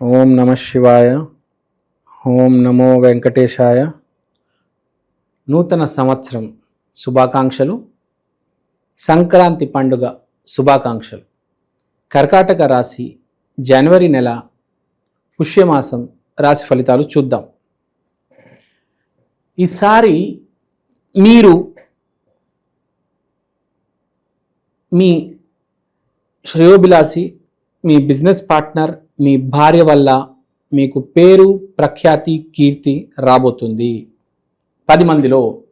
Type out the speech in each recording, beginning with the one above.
ఓం నమ శివాయ ఓం నమో వెంకటేశాయ. నూతన సంవత్సరం శుభాకాంక్షలు. సంక్రాంతి పండుగ శుభాకాంక్షలు. కర్కాటక రాశి జనవరి నెల పుష్యమాసం రాశి ఫలితాలు చూద్దాం. ఈసారి మీరు మీ శ్రేయోభిలాషి మీ బిజినెస్ పార్ట్నర్ మీ భార్య వల్ల మీకు పేరు ప్రఖ్యాతి కీర్తి రాబోతుంది. పది మందిలో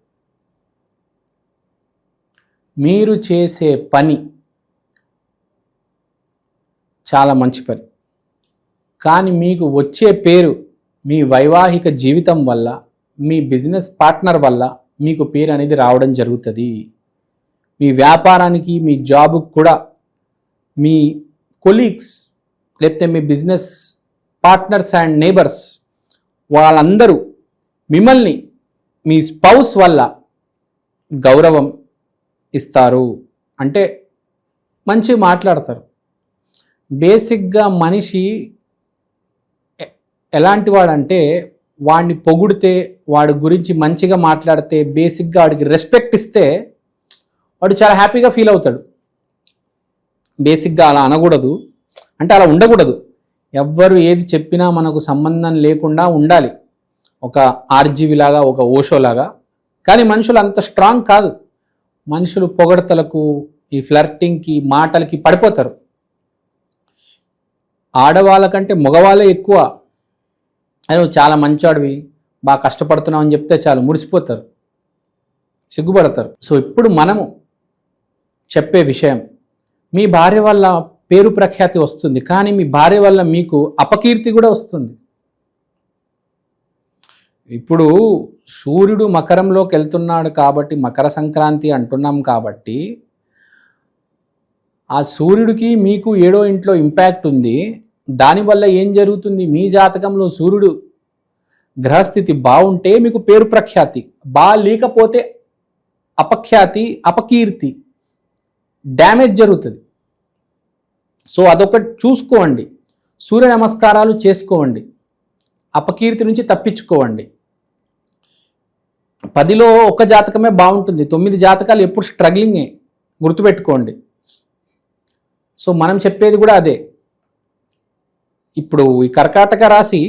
మీరు చేసే పని చాలా మంచి పని. కానీ మీకు వచ్చే పేరు మీ వైవాహిక జీవితం వల్ల మీ బిజినెస్ పార్ట్నర్ వల్ల మీకు పేరు అనేది రావడం జరుగుతుంది. మీ వ్యాపారానికి మీ జాబ్కి కూడా మీ కొలీగ్స్ లేకపోతే మీ బిజినెస్ పార్ట్నర్స్ అండ్ నేబర్స్ వాళ్ళందరూ మిమ్మల్ని మీ స్పౌస్ వల్ల గౌరవం ఇస్తారు. అంటే మంచి మాట్లాడతారు. బేసిక్గా మనిషి ఎలాంటి వాడంటే వాడిని పొగిడితే వాడి గురించి మంచిగా మాట్లాడితే బేసిక్గా వాడికి రెస్పెక్ట్ ఇస్తే వాడు చాలా హ్యాపీగా ఫీల్ అవుతాడు. బేసిక్గా అలా అనకూడదు. అంటే అలా ఉండకూడదు. ఎవ్వరు ఏది చెప్పినా మనకు సంబంధం లేకుండా ఉండాలి. ఒక ఆర్జీవి లాగా ఒక ఓషో లాగా. కానీ మనుషులు అంత స్ట్రాంగ్ కాదు. మనుషులు పొగడతలకు ఈ ఫ్లర్టింగ్కి మాటలకి పడిపోతారు. ఆడవాళ్ళకంటే మగవాళ్ళే ఎక్కువ. నువ్వు చాలా మంచివాడివి బాగా కష్టపడుతున్నావు అని చెప్తే చాలు మురిసిపోతారు. సిగ్గుపడతారు. సో ఇప్పుడు మనము చెప్పే విషయం మీ భార్య వల్ల పేరు ప్రఖ్యాతి వస్తుంది. కానీ మీ భార్య వల్ల మీకు అపకీర్తి కూడా వస్తుంది. ఇప్పుడు సూర్యుడు మకరంలోకి వెళ్తున్నాడు కాబట్టి మకర సంక్రాంతి అంటున్నాం కాబట్టి ఆ సూర్యుడికి మీకు ఏడో ఇంట్లో ఇంపాక్ట్ ఉంది. దానివల్ల ఏం జరుగుతుంది? మీ జాతకంలో సూర్యుడు గ్రహస్థితి బాగుంటే మీకు పేరు ప్రఖ్యాతి బా లేకపోతే అపఖ్యాతి అపకీర్తి డ్యామేజ్ జరుగుతుంది. సో అదొకటి చూసుకోండి. సూర్య నమస్కారాలు చేసుకోండి. అపకీర్తి నుంచి తప్పించుకోవండి పదిలో ఒక జాతకమే బాగుంటుంది. తొమ్మిది జాతకాలు ఎప్పుడు స్ట్రగ్లింగే గుర్తుపెట్టుకోండి. సో మనం చెప్పేది కూడా అదే. ఇప్పుడు ఈ కర్కాటక రాశి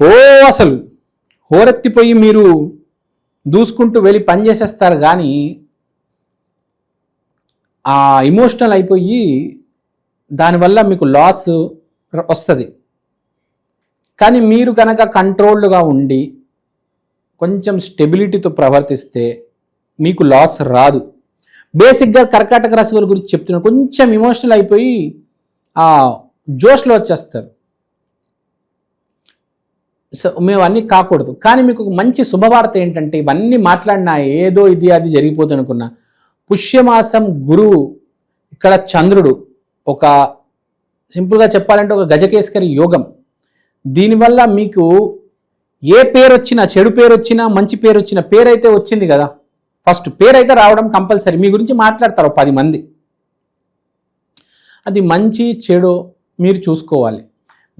ఓ అసలు హోరెత్తిపోయి మీరు దూసుకుంటూ వెళ్ళి పని చేసేస్తారు కానీ ఆ ఇమోషనల్ అయిపోయి దానివల్ల మీకు లాస్ వస్తుంది. కానీ మీరు కనుక కంట్రోల్డ్గా ఉండి కొంచెం స్టెబిలిటీతో ప్రవర్తిస్తే మీకు లాస్ రాదు. బేసిక్గా కర్కాటక రాశి వారి గురించి చెప్తున్నాను. కొంచెం ఇమోషనల్ అయిపోయి ఆ జోష్లో వచ్చేస్తారు. సో మేము అన్నీ కాకూడదు. కానీ మీకు ఒక మంచి శుభవార్త ఏంటంటే ఇవన్నీ మాట్లాడినా ఏదో ఇది అది జరిగిపోతుంది అనుకున్నా. పుష్యమాసం గురువు ఇక్కడ చంద్రుడు. ఒక సింపుల్గా చెప్పాలంటే ఒక గజకేశ్వరి యోగం. దీనివల్ల మీకు ఏ పేరు వచ్చినా చెడు పేరు వచ్చినా మంచి పేరు వచ్చినా పేరైతే వచ్చింది కదా. ఫస్ట్ పేరైతే రావడం కంపల్సరీ. మీ గురించి మాట్లాడతారు పది మంది. అది మంచి చెడు మీరు చూసుకోవాలి.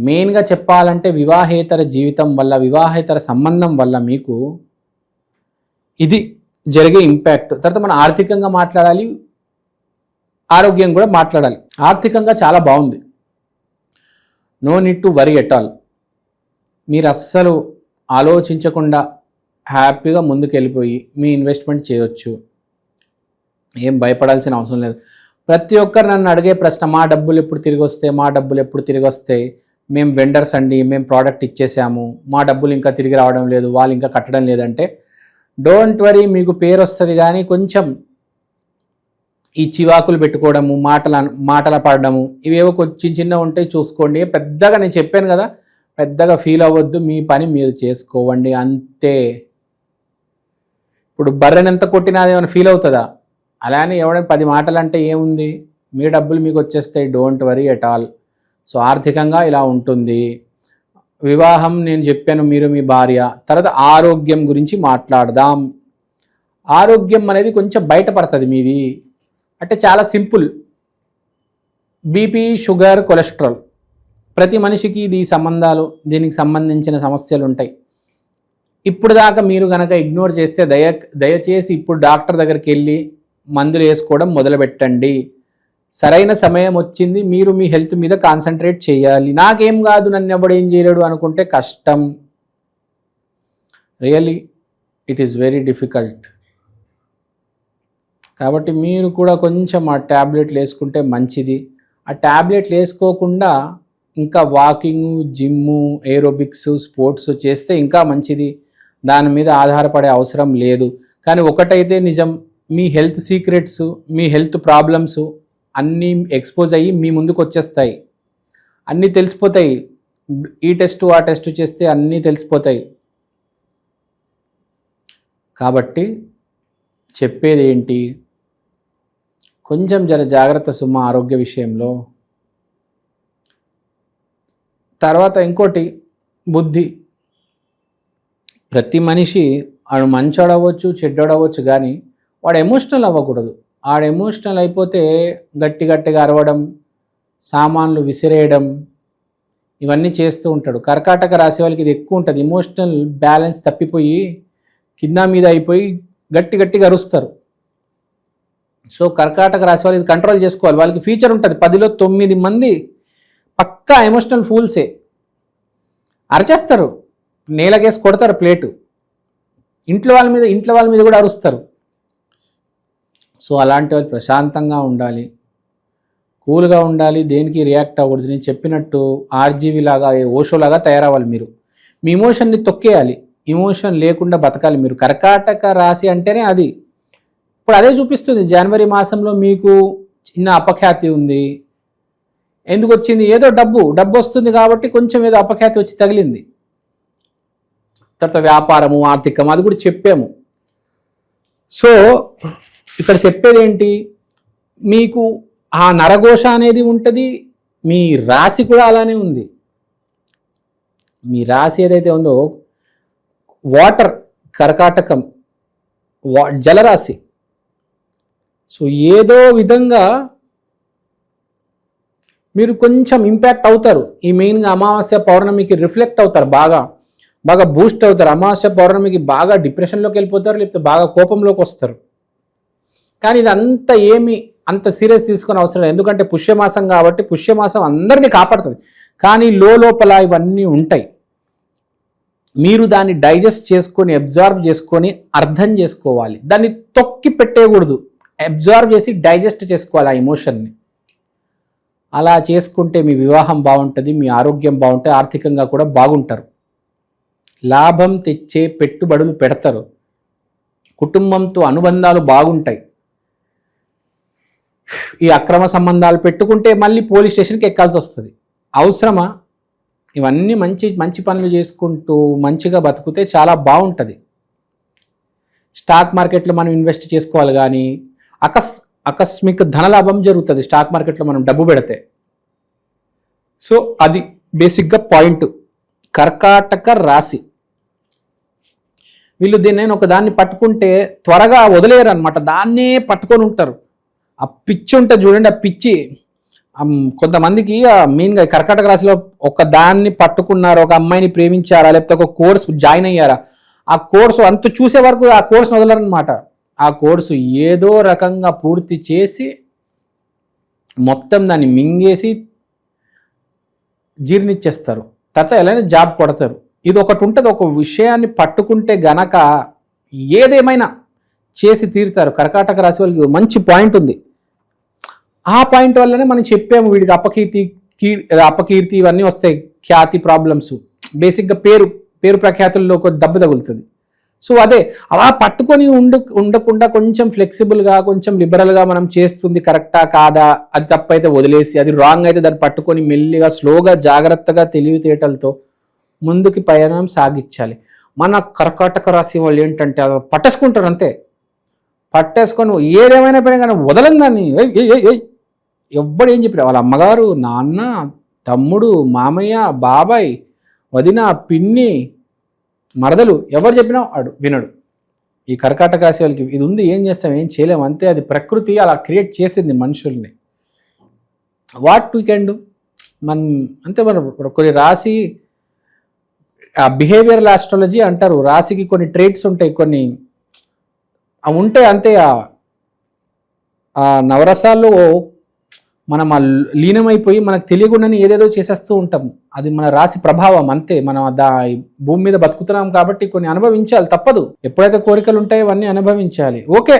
మెయిన్గా చెప్పాలంటే వివాహేతర జీవితం వల్ల వివాహేతర సంబంధం వల్ల మీకు ఇది జరిగే ఇంపాక్ట్. తర్వాత మనం ఆర్థికంగా మాట్లాడాలి ఆరోగ్యం కూడా మాట్లాడాలి. ఆర్థికంగా చాలా బాగుంది. No need to worry at all. మీరు అస్సలు ఆలోచించకుండా హ్యాపీగా ముందుకు వెళ్ళిపోయి మీ ఇన్వెస్ట్మెంట్ చేయొచ్చు. ఏం భయపడాల్సిన అవసరం లేదు. ప్రతి ఒక్కరు నన్ను అడిగే ప్రశ్న మా డబ్బులు ఎప్పుడు తిరిగి వస్తాయి మా డబ్బులు ఎప్పుడు తిరిగి వస్తాయి మేము వెండర్స్ అండి మేము ప్రోడక్ట్ ఇచ్చేసాము మా డబ్బులు ఇంకా తిరిగి రావడం లేదు వాళ్ళు ఇంకా కట్టడం లేదంటే డోంట్ వరీ మీకు పేరు వస్తుంది కానీ కొంచెం ఈ చివాకులు పెట్టుకోవడము మాటల మాటల పడడము ఇవేవో కొంచెం చిన్న ఉంటే చూసుకోండి. పెద్దగా నేను చెప్పాను కదా పెద్దగా ఫీల్ అవ్వద్దు మీ పని మీరు చేసుకోవండి అంతే. ఇప్పుడు బర్రెని ఎంత కొట్టినా అది ఏమైనా ఫీల్ అవుతుందా? అలానే ఎవడైనా పది మాటలు అంటే ఏముంది? మీ డబ్బులు మీకు వచ్చేస్తాయి don't worry at all so ఆర్థికంగా ఇలా ఉంటుంది. వివాహం నేను చెప్పాను మీరు మీ భార్య. తర్వాత ఆరోగ్యం గురించి మాట్లాడదాం. ఆరోగ్యం అనేది కొంచెం బయటపడుతుంది మీది. అంటే చాలా సింపుల్. BP sugar cholesterol. ప్రతి మనిషికి ఇది సంబంధాలు దీనికి సంబంధించిన సమస్యలు ఉంటాయి. ఇప్పుడు దాకా మీరు కనుక ఇగ్నోర్ చేస్తే దయ దయచేసి ఇప్పుడు డాక్టర్ దగ్గరికి వెళ్ళి మందులు వేసుకోవడం మొదలుపెట్టండి. సరైన సమయం వచ్చింది మీరు మీ హెల్త్ మీద కాన్సన్ట్రేట్ చేయాలి. నాకేం కాదు నన్ను ఎవడు ఏం చేయలేడు అనుకుంటే కష్టం. Really it is very difficult కాబట్టి మీరు కూడా కొంచెం ఆ ట్యాబ్లెట్లు వేసుకుంటే మంచిది. ఆ ట్యాబ్లెట్లు వేసుకోకుండా ఇంకా వాకింగ్ జిమ్ము ఏరోబిక్స్ స్పోర్ట్స్ చేస్తే ఇంకా మంచిది. దాని మీద ఆధారపడే అవసరం లేదు. కానీ ఒకటైతే నిజం మీ హెల్త్ సీక్రెట్స్ మీ హెల్త్ ప్రాబ్లమ్స్ అన్నీ ఎక్స్పోజ్ అయ్యి మీ ముందుకు వచ్చేస్తాయి. అన్నీ తెలిసిపోతాయి. ఈ టెస్ట్ ఆ టెస్ట్ చేస్తే అన్నీ తెలిసిపోతాయి. కాబట్టి చెప్పేది ఏంటి కొంచెం జర జాగ్రత్త సుమ ఆరోగ్య విషయంలో. తర్వాత ఇంకోటి బుద్ధి. ప్రతి మనిషి ఆడు మంచోడవచ్చు చెడ్డోడవచ్చు అవ్వచ్చు కానీ వాడు ఎమోషనల్ అవ్వకూడదు. ఆడు ఎమోషనల్ అయిపోతే గట్టి గట్టిగా అరవడం సామాన్లు విసిరేయడం ఇవన్నీ చేస్తూ ఉంటాడు. కర్కాటక రాసే వాళ్ళకి ఇది ఎక్కువ ఉంటుంది. ఎమోషనల్ బ్యాలెన్స్ తప్పిపోయి కింద మీద అయిపోయి గట్టి గట్టిగా అరుస్తారు. సో కర్కాటక రాశి వాళ్ళు ఇది కంట్రోల్ చేసుకోవాలి. వాళ్ళకి ఫీచర్ ఉంటుంది. పదిలో తొమ్మిది మంది పక్కా ఎమోషనల్ ఫూల్సే అరచేస్తారు. నేలకేసి కొడతారు ప్లేటు. ఇంట్లో వాళ్ళ మీద ఇంట్లో వాళ్ళ మీద కూడా అరుస్తారు. సో అలాంటి వాళ్ళు ప్రశాంతంగా ఉండాలి. కూల్గా ఉండాలి. దేనికి రియాక్ట్ అవ్వకూడదు. నేను చెప్పినట్టు ఆర్జీవి లాగా ఓషో లాగా తయారవ్వాలి మీరు. మీ ఇమోషన్ని తొక్కేయాలి. ఇమోషన్ లేకుండా బతకాలి మీరు. కర్కాటక రాశి అంటేనే అది. ఇప్పుడు అదే చూపిస్తుంది. జనవరి మాసంలో మీకు చిన్న అపఖ్యాతి ఉంది. ఎందుకు వచ్చింది? ఏదో డబ్బు. డబ్బు వస్తుంది కాబట్టి కొంచెం ఏదో అపఖ్యాతి వచ్చి తగిలింది. తర్వాత వ్యాపారము ఆర్థికం అది కూడా చెప్పాము. సో ఇక్కడ చెప్పేది ఏంటి మీకు ఆ నరఘోష అనేది ఉంటుంది. మీ రాశి కూడా అలానే ఉంది. మీ రాశి ఏదైతే ఉందో వాటర్ కర్కాటకం వా జలరాశి. సో ఏదో విధంగా మీరు కొంచెం ఇంపాక్ట్ అవుతారు. ఈ మెయిన్గా అమావాస్య పౌర్ణమికి రిఫ్లెక్ట్ అవుతారు బాగా. బాగా బూస్ట్ అవుతారు. అమావాస్య పౌర్ణమికి బాగా డిప్రెషన్లోకి వెళ్ళిపోతారు లేకపోతే బాగా కోపంలోకి వస్తారు. కానీ ఇది అంత ఏమి అంత సీరియస్ తీసుకునే అవసరం లేదు. ఎందుకంటే పుష్యమాసం కాబట్టి పుష్యమాసం అందరినీ కాపాడుతుంది. కానీ లోపల ఇవన్నీ ఉంటాయి. మీరు దాన్ని డైజెస్ట్ చేసుకొని అబ్జార్బ్ చేసుకొని అర్థం చేసుకోవాలి. దాన్ని తొక్కి పెట్టేయకూడదు. అబ్జార్బ్ చేసి డైజెస్ట్ చేసుకోవాలి ఆ ఎమోషన్ని అలా చేసుకుంటే మీ వివాహం బాగుంటుంది మీ ఆరోగ్యం బాగుంటుంది ఆర్థికంగా కూడా బాగుంటారు. లాభం తెచ్చే పెట్టుబడులు పెడతారు. కుటుంబంతో అనుబంధాలు బాగుంటాయి. ఈ అక్రమ సంబంధాలు పెట్టుకుంటే మళ్ళీ పోలీస్ స్టేషన్కి ఎక్కాల్సి వస్తుంది. అవసరమా? ఇవన్నీ మంచి మంచి పనులు చేసుకుంటూ మంచిగా బతికితే చాలా బాగుంటుంది. స్టాక్ మార్కెట్లో మనం ఇన్వెస్ట్ చేసుకోవాలి కానీ అకస్ ఆకస్మిక ధనలాభం జరుగుతుంది. స్టాక్ మార్కెట్లో మనం డబ్బు పెడితే. సో అది బేసిక్గా పాయింట్. కర్కాటక రాశి. వీళ్ళు దీన్ని ఒక దాన్ని పట్టుకుంటే త్వరగా వదిలేరు అనమాట దాన్నే పట్టుకొని ఉంటారు. ఆ పిచ్చి ఉంటుంది చూడండి ఆ పిచ్చి. కొంతమందికి మెయిన్గా కర్కాటక రాశిలో ఒక దాన్ని పట్టుకున్నారు ఒక అమ్మాయిని ప్రేమించారా లేకపోతే ఒక కోర్స్ జాయిన్ అయ్యారా ఆ కోర్సు అంత చూసే వరకు ఆ కోర్స్ వదలరనమాట ఆ కోర్సు ఏదో రకంగా పూర్తి చేసి మొత్తం దాన్ని మింగేసి జీర్ణిచ్చేస్తారు. తర్వాత ఎలానే జాబ్ కొడతారు. ఇది ఒకటి ఉంటుంది. ఒక విషయాన్ని పట్టుకుంటే గనక ఏదేమైనా చేసి తీరుతారు. కర్కాటక రాశి వాళ్ళకి మంచి పాయింట్ ఉంది. ఆ పాయింట్ వల్లనే మనం చెప్పాము వీడికి అపకీర్తి కీ అపకీర్తి ఇవన్నీ వస్తాయి. ఖ్యాతి ప్రాబ్లమ్స్. బేసిక్గా పేరు పేరు ప్రఖ్యాతుల్లో ఒక దెబ్బ తగులుతుంది. సో అదే అలా పట్టుకొని ఉండు ఉండకుండా కొంచెం ఫ్లెక్సిబుల్గా కొంచెం లిబరల్గా మనం చేస్తుంది కరెక్టా కాదా అది తప్పైతే వదిలేసి అది రాంగ్ అయితే దాన్ని పట్టుకొని మెల్లిగా స్లోగా జాగ్రత్తగా తెలివితేటలతో ముందుకి ప్రయాణం సాగించాలి. మన కర్కాటక రాశి వాళ్ళు ఏంటంటే అది పట్టేసుకుంటారు అంతే. పట్టేసుకొని ఏదేమైనా పైన కానీ వదలం దాన్ని. ఎవ్వడు ఏం చెప్పారు వాళ్ళ అమ్మగారు నాన్న తమ్ముడు మామయ్య బాబాయ్ వదిన పిన్ని మరదలు ఎవరు చెప్పినా ఆడు వినడు. ఈ కర్కాటక రాశి వాళ్ళకి ఇది ఉంది ఏం చేస్తాం ఏం చేయలేం అంతే అది ప్రకృతి అలా క్రియేట్ చేసింది మనుషుల్ని. వాట్ వీ కెన్ డూ మనం అంతే మనం కొన్ని రాశి ఆ బిహేవియరల్ ఆస్ట్రాలజీ అంటారు. రాశికి కొన్ని ట్రేట్స్ ఉంటాయి కొన్ని ఉంటే అంతే ఆ నవరసాల్లో మనం ఆ లీనమైపోయి మనకు తెలియకుండానే ఏదేదో చేసేస్తూ ఉంటాం. అది మన రాశి ప్రభావం అంతే. మనం దా భూమి మీద బతుకుతున్నాం కాబట్టి కొన్ని అనుభవించాలి. తప్పదు. ఎప్పుడైతే కోరికలు ఉంటాయో అవన్నీ అనుభవించాలి. ఓకే.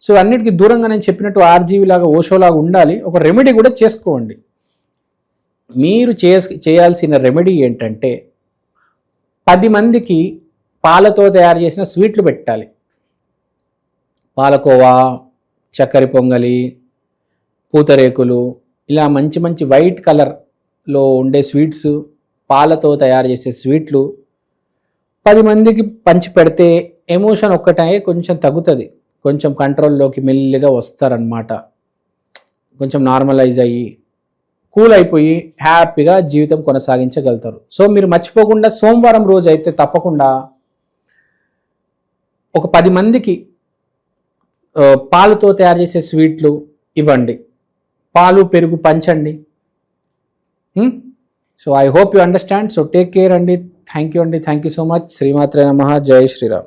సో అన్నిటికీ దూరంగా నేను చెప్పినట్టు ఆర్జీవి లాగా ఓషోలాగా ఉండాలి. ఒక రెమెడీ కూడా చేసుకోండి. మీరు చే చేయాల్సిన రెమెడీ ఏంటంటే పది మందికి పాలతో తయారు చేసిన స్వీట్లు పెట్టాలి. పాలకోవా చక్కెర పొంగలి పూతరేకులు ఇలా మంచి మంచి వైట్ కలర్లో ఉండే స్వీట్స్ పాలతో తయారు చేసే స్వీట్లు పది మందికి పంచి పెడితే ఎమోషన్ ఒక్కటే కొంచెం తగ్గుతుంది. కొంచెం కంట్రోల్లోకి మెల్లిగా వస్తారనమాట కొంచెం నార్మలైజ్ అయ్యి కూల్ అయిపోయి హ్యాపీగా జీవితం కొనసాగించగలుగుతారు. సో మీరు మర్చిపోకుండా సోమవారం రోజు అయితే తప్పకుండా ఒక పది మందికి పాలతో తయారు చేసే స్వీట్లు ఇవ్వండి. పాలు పెరుగు పంచండి. So I hope you understand so take care అండి. థ్యాంక్ యూ అండి. థ్యాంక్ యూ సో మచ్ శ్రీమాత్రే నమ. జై శ్రీరామ్.